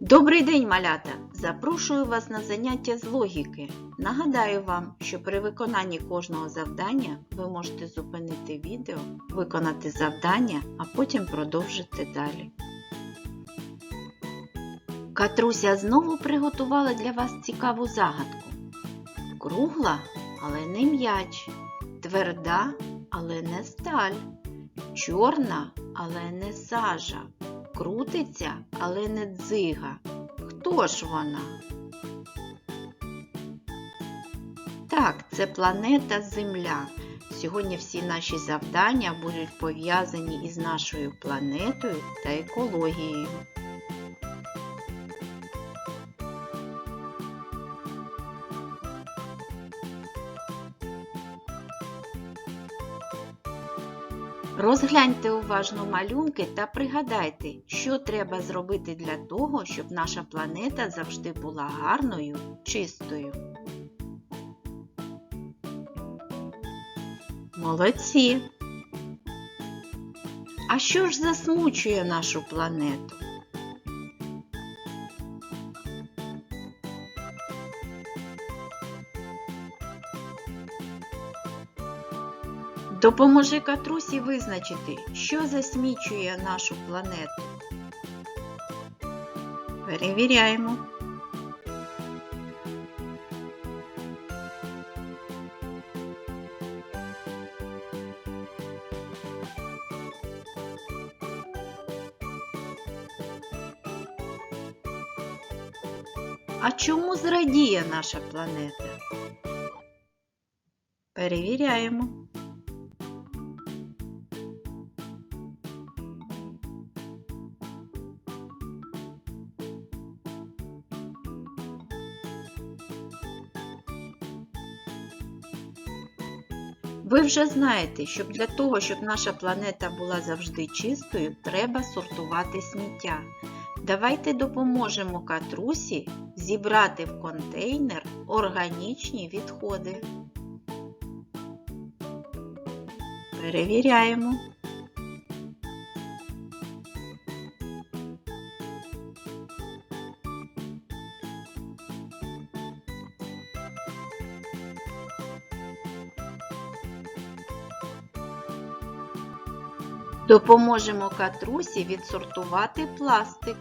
Добрий день, малята! Запрошую вас на заняття з логіки. Нагадаю вам, що при виконанні кожного завдання ви можете зупинити відео, виконати завдання, а потім продовжити далі. Катруся знову приготувала для вас цікаву загадку. Кругла, але не м'яч, тверда, але не сталь, чорна, але не сажа, крутиться, але не дзига. Хто ж вона? Так, це планета Земля. Сьогодні всі наші завдання будуть пов'язані із нашою планетою та екологією. Розгляньте уважно малюнки та пригадайте, що треба зробити для того, щоб наша планета завжди була гарною, чистою. Молодці! А що ж засмучує нашу планету? Допоможи Катрусі визначити, що засмічує нашу планету. Перевіряємо. А чому зрадіє наша планета? Перевіряємо. Ви вже знаєте, що для того, щоб наша планета була завжди чистою, треба сортувати сміття. Давайте допоможемо катрусі зібрати в контейнер органічні відходи. Перевіряємо. Допоможемо катрусі відсортувати пластик.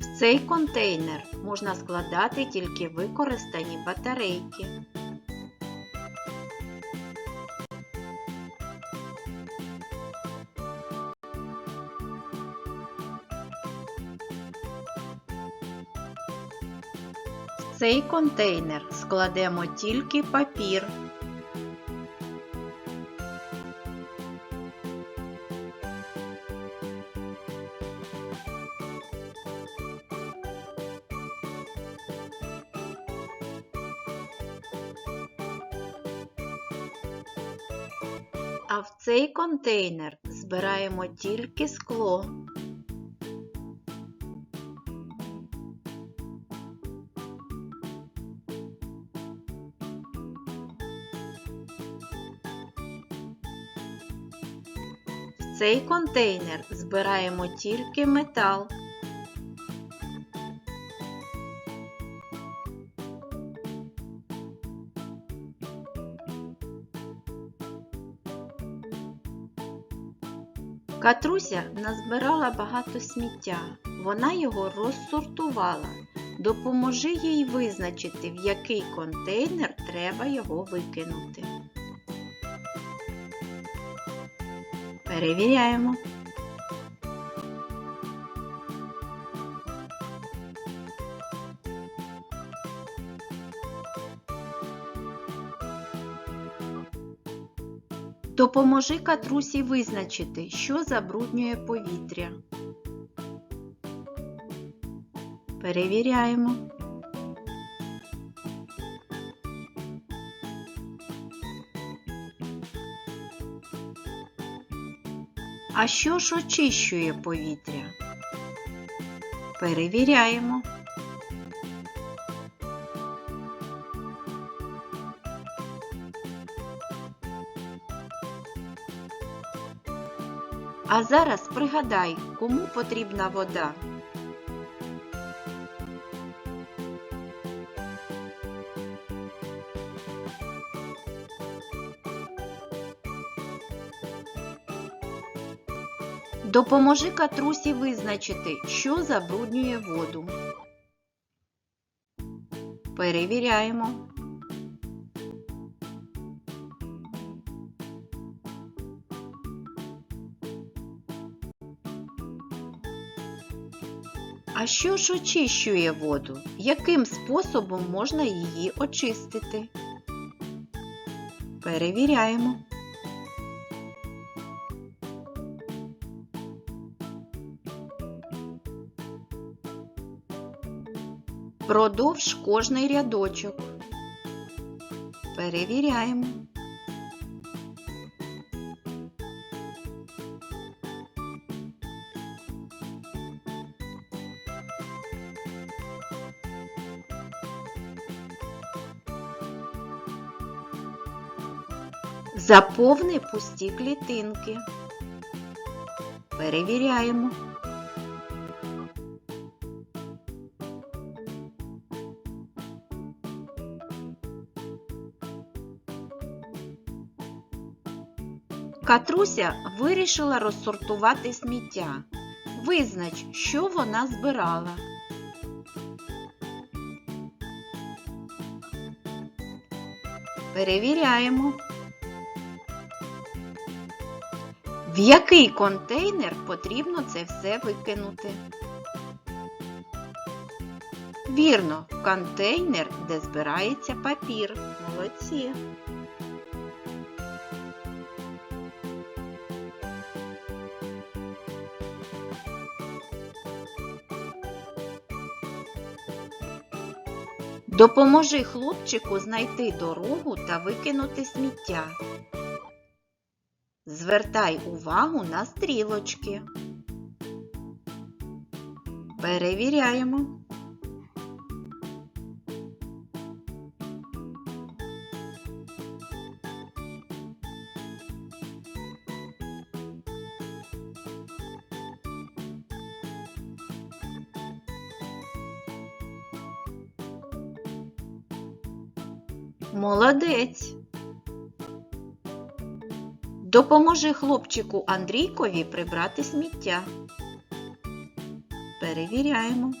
В цей контейнер можна складати тільки використані батарейки. Цей контейнер складемо тільки папір. А в цей контейнер збираємо тільки скло. Цей контейнер збираємо тільки метал. Катруся назбирала багато сміття. Вона його розсортувала. Допоможи їй визначити, в який контейнер треба його викинути. Перевіряємо. Допоможи катрусі визначити, що забруднює повітря. Перевіряємо. А що ж очищує повітря? Перевіряємо. А зараз пригадай, кому потрібна вода. Допоможи катрусі визначити, що забруднює воду. Перевіряємо. А що ж очищує воду? Яким способом можна її очистити? Перевіряємо. Продовж кожний рядочок. Перевіряємо. Заповни пусті клітинки. Перевіряємо. Катруся вирішила розсортувати сміття. Визнач, що вона збирала. Перевіряємо. В який контейнер потрібно це все викинути? Вірно, в контейнер, де збирається папір. Молодці. Допоможи хлопчику знайти дорогу та викинути сміття. Звертай увагу на стрілочки. Перевіряємо. Молодець. Допоможи хлопчику Андрійкові прибрати сміття. Перевіряємо.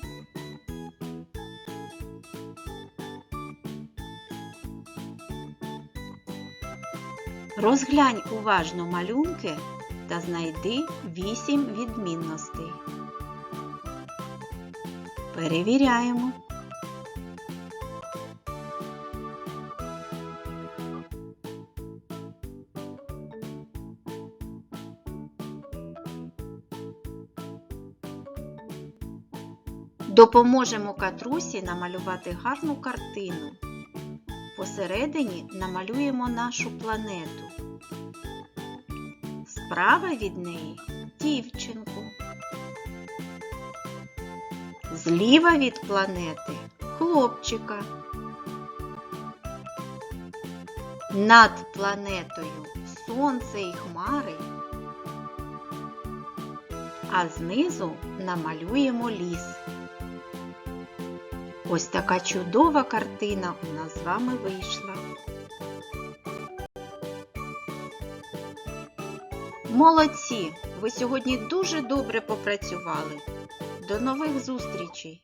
Розглянь уважно малюнки та знайди 8 відмінностей. Перевіряємо. Допоможемо катрусі намалювати гарну картину. Посередині намалюємо нашу планету. Справа від неї дівчинку. Зліва від планети хлопчика. Над планетою сонце і хмари. А знизу намалюємо ліс. Ось така чудова картина у нас з вами вийшла. Молодці! Ви сьогодні дуже добре попрацювали. До нових зустрічей!